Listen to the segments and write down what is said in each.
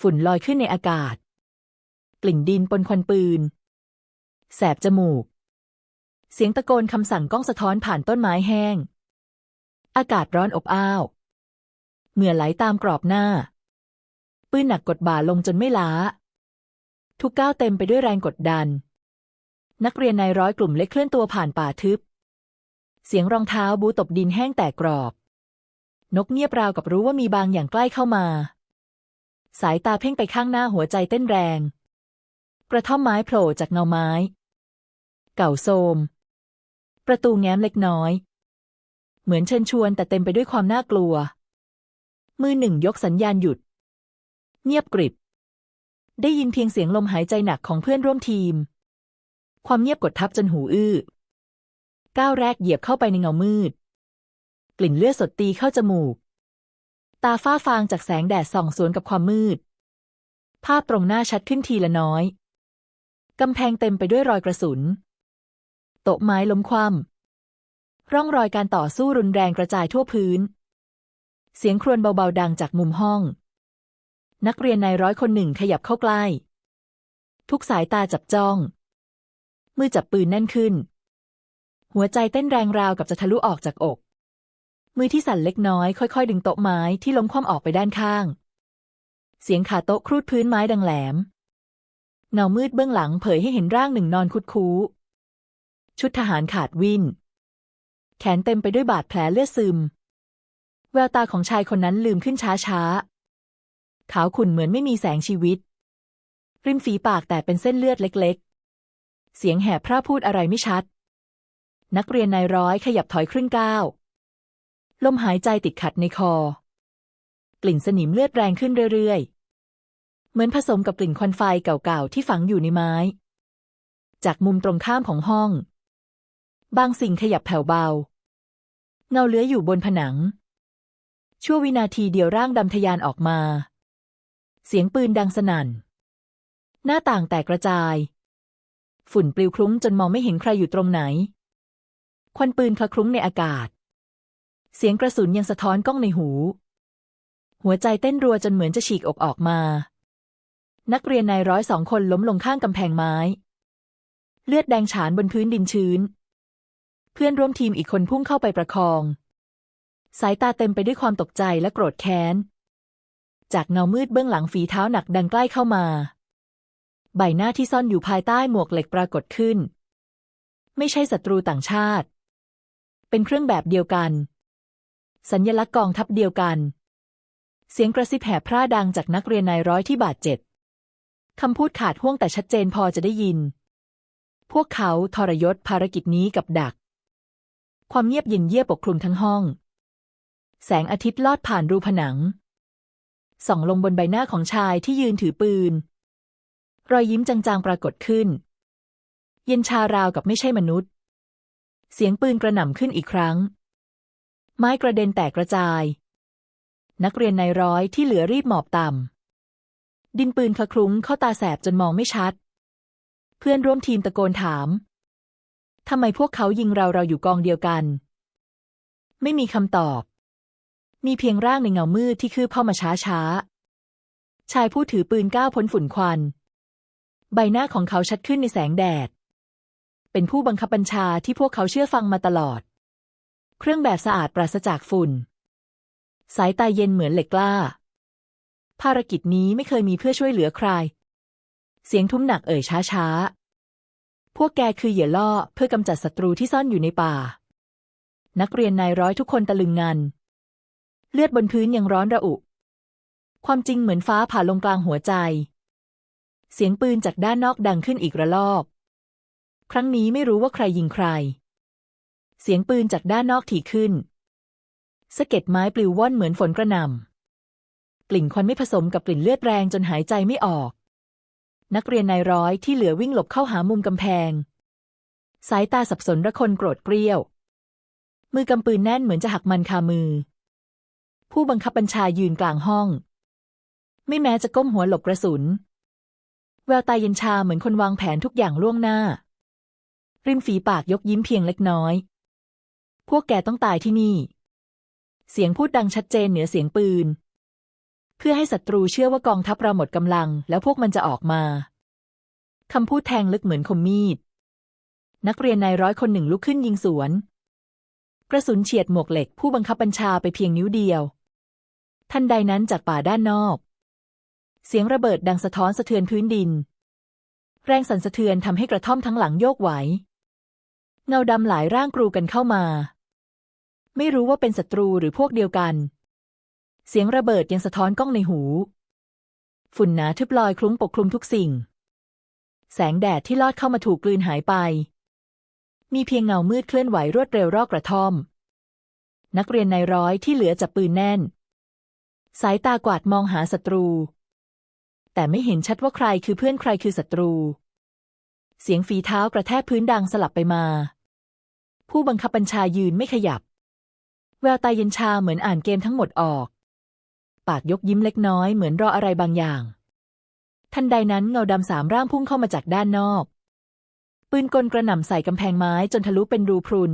ฝุ่นลอยขึ้นในอากาศ กลิ่นดินปนควันปืน แสบจมูก เสียงตะโกนคำสั่งก้องสะท้อนผ่านต้นไม้แห้ง อากาศร้อนอบอ้าว เหงื่อไหลตามกรอบหน้า ปืนหนักกดบ่าลงจนไม่ล้า ทุกก้าวเต็มไปด้วยแรงกดดัน นักเรียนนายร้อยกลุ่มเล็กเคลื่อนตัวผ่านป่าทึบ เสียงรองเท้าบูตบดินแห้งแตกกรอบ นกเงียบราวกับรู้ว่ามีบางอย่างใกล้เข้ามา สายตาเพ่งไปข้างหน้าหัวใจเต้นแรง กระท่อมไม้โผล่จากเงาไม้ เก่าโทมประตูแง้มเล็กน้อย เหมือนเชิญชวนแต่เต็มไปด้วยความน่ากลัว มือหนึ่งยกสัญญาณหยุด เงียบกริบ ได้ยินเพียงเสียงลมหายใจหนักของเพื่อนร่วมทีม ความเงียบกดทับจนหูอื้อก้าวแรกเหยียบเข้าไปในเงามืด กลิ่นเลือดสดตีเข้าจมูก ตาฝ้าฟางจากแสงแดดส่องสวนกับความมืด ภาพตรงหน้าชัดขึ้นทีละน้อย กำแพงเต็มไปด้วยรอยกระสุน โต๊ะไม้ล้มคว่ำร่องรอยการต่อสู้รุนแรงกระจายทั่วพื้น เสียงครวญเบาๆดังจากมุมห้อง นักเรียนนายร้อยคนหนึ่งขยับเข้าใกล้ ทุกสายตาจับจ้อง มือจับปืนแน่นขึ้น หัวใจเต้นแรงราวกับจะทะลุออกจากอก มือที่สั่นเล็กน้อยค่อยๆ ดึงโต๊ะไม้ที่ล้มคว่ำออกไปด้านข้าง เสียงขาโต๊ะครูดพื้นไม้ดังแหลม เงามืดเบื้องหลังเผยให้เห็นร่างหนึ่งนอนคุดคู้ ชุดทหารขาดวินแขนเต็มไปด้วยบาดแผลเลือดซึม แววตาของชายคนนั้นลืมขึ้นช้าๆ ขาวขุ่นเหมือนไม่มีแสงชีวิต ริมฝีปากแต่เป็นเส้นเลือดเล็กๆ เสียงแหบพร่าพูดอะไรไม่ชัด นักเรียนนายร้อยขยับถอยครึ่งก้าว ลมหายใจติดขัดในคอ กลิ่นสนิมเลือดแรงขึ้นเรื่อยๆ เหมือนผสมกับกลิ่นควันไฟเก่าๆ ที่ฝังอยู่ในไม้ จากมุมตรงข้ามของห้อง บางสิ่งขยับแผ่วเบา เงาเลื้อยอยู่บนผนัง ชั่ววินาทีเดียวร่างดำทะยานออกมา เสียงปืนดังสนั่น หน้าต่างแตกกระจาย ฝุ่นปลิวคลุ้งจนมองไม่เห็นใครอยู่ตรงไหน ควันปืนคละคลุ้งในอากาศ เสียงกระสุนยังสะท้อนก้องในหู หัวใจเต้นรัวจนเหมือนจะฉีกอกออกมา นักเรียนนายร้อยสองคนล้มลงข้างกำแพงไม้ เลือดแดงฉานบนพื้นดินชื้น เพื่อนร่วมทีมอีกคนพุ่งเข้าไปประคอง สายตาเต็มไปด้วยความตกใจและโกรธแค้น จากเงามืดเบื้องหลังฝีเท้าหนักดังใกล้เข้ามา ใบหน้าที่ซ่อนอยู่ภายใต้หมวกเหล็กปรากฏขึ้น ไม่ใช่ศัตรูต่างชาติ เป็นเครื่องแบบเดียวกัน สัญญลักษณ์กองทัพเดียวกัน เสียงกระซิบแหบพร่าดังจากนักเรียนนายร้อยที่บาดเจ็บคำพูดขาดห่วงแต่ชัดเจนพอจะได้ยิน พวกเขาทรยศภารกิจนี้กับดัก ความเงียบเย็นเยียบปกคลุมทั้งห้อง แสงอาทิตย์ลอดผ่านรูผนัง ส่องลงบนใบหน้าของชายที่ยืนถือปืน รอยยิ้มจางๆปรากฏขึ้น เย็นชาราวกับไม่ใช่มนุษย์ เสียงปืนกระหน่ำขึ้นอีกครั้ง ไม้กระเด็นแตกกระจาย นักเรียนในร้อยที่เหลือรีบหมอบต่ำ ดินปืนคละคลุ้งเข้าตาแสบจนมองไม่ชัด เพื่อนร่วมทีมตะโกนถาม ทำไมพวกเขายิงเราเราอยู่กองเดียวกัน ไม่มีคำตอบ มีเพียงร่างในเงามืดที่คืบเข้ามาช้าช้าชายผู้ถือปืนก้าวพ้นฝุ่นควัน ใบหน้าของเขาชัดขึ้นในแสงแดด เป็นผู้บังคับบัญชาที่พวกเขาเชื่อฟังมาตลอด เครื่องแบบสะอาดปราศจากฝุ่น สายตาเย็นเหมือนเหล็กกล้า ภารกิจนี้ไม่เคยมีเพื่อช่วยเหลือใคร เสียงทุ้มหนักเอ่ยช้าๆพวกแกคือเหยื่อล่อเพื่อกำจัดศัตรูที่ซ่อนอยู่ในป่า นักเรียนนายร้อยทุกคนตะลึงงัน เลือดบนพื้นยังร้อนระอุ ความจริงเหมือนฟ้าผ่าลงกลางหัวใจ เสียงปืนจากด้านนอกดังขึ้นอีกระลอก ครั้งนี้ไม่รู้ว่าใครยิงใคร เสียงปืนจากด้านนอกถี่ขึ้น สะเก็ดไม้ปลิวว่อนเหมือนฝนกระหน่ำกลิ่นควันไม่ผสมกับกลิ่นเลือดแรงจนหายใจไม่ออก นักเรียนนายร้อยที่เหลือวิ่งหลบเข้าหามุมกำแพง สายตาสับสนระคนโกรธเกรี้ยว มือกำปืนแน่นเหมือนจะหักมันคามือ ผู้บังคับบัญชายืนกลางห้อง ไม่แม้จะก้มหัวหลบกระสุน แววตาเย็นชาเหมือนคนวางแผนทุกอย่างล่วงหน้าริมฝีปากยกยิ้มเพียงเล็กน้อย พวกแกต้องตายที่นี่ เสียงพูดดังชัดเจนเหนือเสียงปืน เพื่อให้ศัตรูเชื่อว่ากองทัพเราหมดกำลัง แล้วพวกมันจะออกมาคำพูดแทงลึกเหมือนคมมีด นักเรียนนายร้อยคนหนึ่งลุกขึ้นยิงสวน กระสุนเฉียดหมวกเหล็กผู้บังคับบัญชาไปเพียงนิ้วเดียว ทันใดนั้นจากป่าด้านนอก เสียงระเบิดดังสะท้อนสะเทือนพื้นดิน แรงสั่นสะเทือนทำให้กระท่อมทั้งหลังโยกไหว เงาดำหลายร่างกรูกันเข้ามา ไม่รู้ว่าเป็นศัตรูหรือพวกเดียวกัน เสียงระเบิดยังสะท้อนกล้องในหู ฝุ่นหนาทึบลอยคลุ้งปกคลุมทุกสิ่ง แสงแดดที่ลอดเข้ามาถูกกลืนหายไป มีเพียงเงามืดเคลื่อนไหวรวดเร็วรอบกระท่อม นักเรียนนายร้อยที่เหลือจับปืนแน่น สายตากวาดมองหาศัตรู แต่ไม่เห็นชัดว่าใครคือเพื่อนใครคือศัตรู เสียงฝีเท้ากระแทกพื้นดังสลับไปมา ผู้บังคับบัญชายืนไม่ขยับ แววตาเย็นชาเหมือนอ่านเกมทั้งหมดออก ปากยกยิ้มเล็กน้อยเหมือนรออะไรบางอย่าง ทันใดนั้นเงาดำสามร่างพุ่งเข้ามาจากด้านนอก ปืนกลกระหน่ำใส่กำแพงไม้จนทะลุเป็นรูพรุน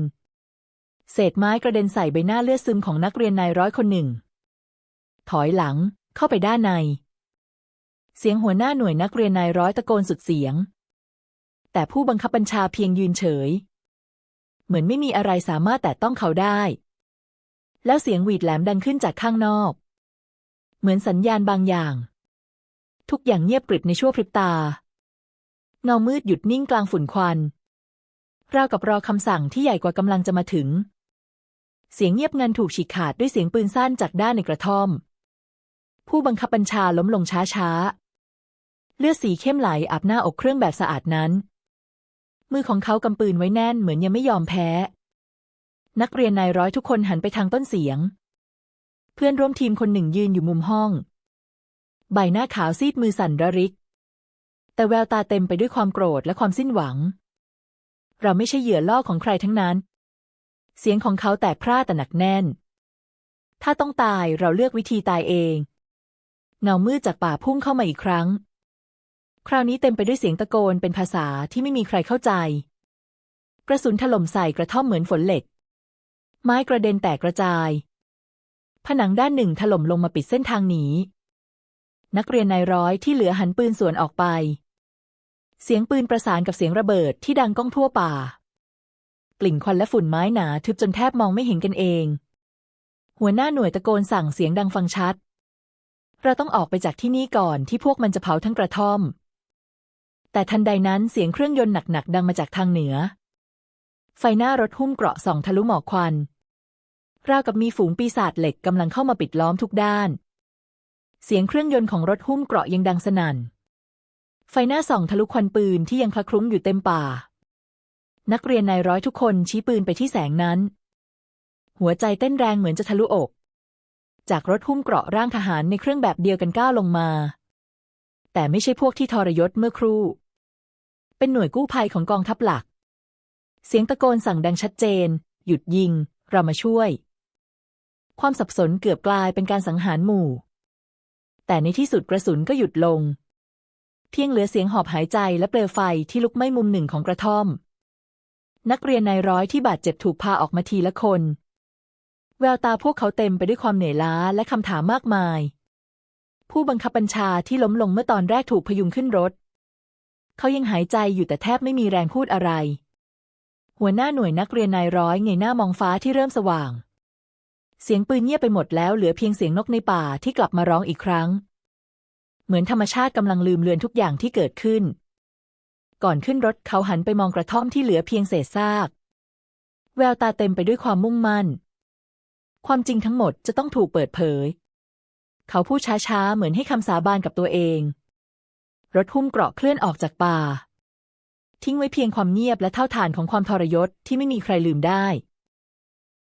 เศษไม้กระเด็นใส่ใบหน้าเลือดซึมของนักเรียนนายร้อยคนหนึ่ง ถอยหลังเข้าไปด้านในเสียงหัวหน้าหน่วยนักเรียนนายร้อยตะโกนสุดเสียง แต่ผู้บังคับบัญชาเพียงยืนเฉย เหมือนไม่มีอะไรสามารถแตะต้องเขาได้ แล้วเสียงหวีดแหลมดังขึ้นจากข้างนอก เหมือนสัญญาณบางอย่าง ทุกอย่างเงียบกริบในชั่วพริบตา เงามืดหยุดนิ่งกลางฝุ่นควันราวกับรอคำสั่งที่ใหญ่กว่ากำลังจะมาถึง เสียงเงียบงันถูกฉีกขาดด้วยเสียงปืนสั้นจากด้านในกระท่อม ผู้บังคับบัญชาล้มลงช้าๆเลือดสีเข้มไหลอาบหน้าอกเครื่องแบบสะอาดนั้น มือของเขากำปืนไว้แน่นเหมือนยังไม่ยอมแพ้ นักเรียนนายร้อยทุกคนหันไปทางต้นเสียง เพื่อนร่วมทีมคนหนึ่งยืนอยู่มุมห้อง ใบหน้าขาวซีดมือสั่นระริก แต่แววตาเต็มไปด้วยความโกรธและความสิ้นหวัง เราไม่ใช่เหยื่อล่อของใครทั้งนั้น เสียงของเขาแตกพร่าแต่หนักแน่น ถ้าต้องตายเราเลือกวิธีตายเองเงามืดจากป่าพุ่งเข้ามาอีกครั้ง คราวนี้เต็มไปด้วยเสียงตะโกนเป็นภาษาที่ไม่มีใครเข้าใจ กระสุนถล่มใส่กระท่อมเหมือนฝนเหล็ก ไม้กระเด็นแตกกระจาย ผนังด้านหนึ่งถล่มลงมาปิดเส้นทางหนี นักเรียนนายร้อยที่เหลือหันปืนสวนออกไป เสียงปืนประสานกับเสียงระเบิดที่ดังก้องทั่วป่า กลิ่นควันและฝุ่นไม้หนาทึบจนแทบมองไม่เห็นกันเอง หัวหน้าหน่วยตะโกนสั่งเสียงดังฟังชัด เราต้องออกไปจากที่นี่ก่อนที่พวกมันจะเผาทั้งกระท่อม แต่ทันใดนั้นเสียงเครื่องยนต์หนักๆดังมาจากทางเหนือ ไฟหน้ารถหุ้มเกราะส่องทะลุหมอกควัน ราวกับมีฝูงปีศาจเหล็กกำลังเข้ามาปิดล้อมทุกด้าน เสียงเครื่องยนต์ของรถหุ้มเกราะยังดังสนั่น ไฟหน้าส่องทะลุควันปืนที่ยังคละคลุ้งอยู่เต็มป่า นักเรียนนายร้อยทุกคนชี้ปืนไปที่แสงนั้น หัวใจเต้นแรงเหมือนจะทะลุอก จากรถหุ้มเกราะร่างทหารในเครื่องแบบเดียวกันก้าวลงมา แต่ไม่ใช่พวกที่ทรยศเมื่อครู่ เป็นหน่วยกู้ภัยของกองทัพหลัก เสียงตะโกนสั่งดังชัดเจน หยุดยิง เรามาช่วย ความสับสนเกือบกลายเป็นการสังหารหมู่ แต่ในที่สุดกระสุนก็หยุดลง เพียงเหลือเสียงหอบหายใจและเปลวไฟที่ลุกไหม้มุมหนึ่งของกระท่อม นักเรียนนายร้อยที่บาดเจ็บถูกพาออกมาทีละคน แววตาพวกเขาเต็มไปด้วยความเหนื่อยล้าและคำถามมากมาย ผู้บังคับบัญชาที่ล้มลงเมื่อตอนแรกถูกพยุงขึ้นรถ เขายังหายใจอยู่แต่แทบไม่มีแรงพูดอะไร หัวหน้าหน่วยนักเรียนนายร้อยเงยหน้ามองฟ้าที่เริ่มสว่าง เสียงปืนเงียบไปหมดแล้วเหลือเพียงเสียงนกในป่าที่กลับมาร้องอีกครั้ง เหมือนธรรมชาติกำลังลืมเลือนทุกอย่างที่เกิดขึ้น ก่อนขึ้นรถเขาหันไปมองกระท่อมที่เหลือเพียงเศษซาก แววตาเต็มไปด้วยความมุ่งมั่น ความจริงทั้งหมดจะต้องถูกเปิดเผย เขาพูดช้าๆเหมือนให้คำสาบานกับตัวเอง รถหุ้มเกราะเคลื่อนออกจากป่า ทิ้งไว้เพียงความเงียบและเท่าฐานของความทรยศที่ไม่มีใครลืมได้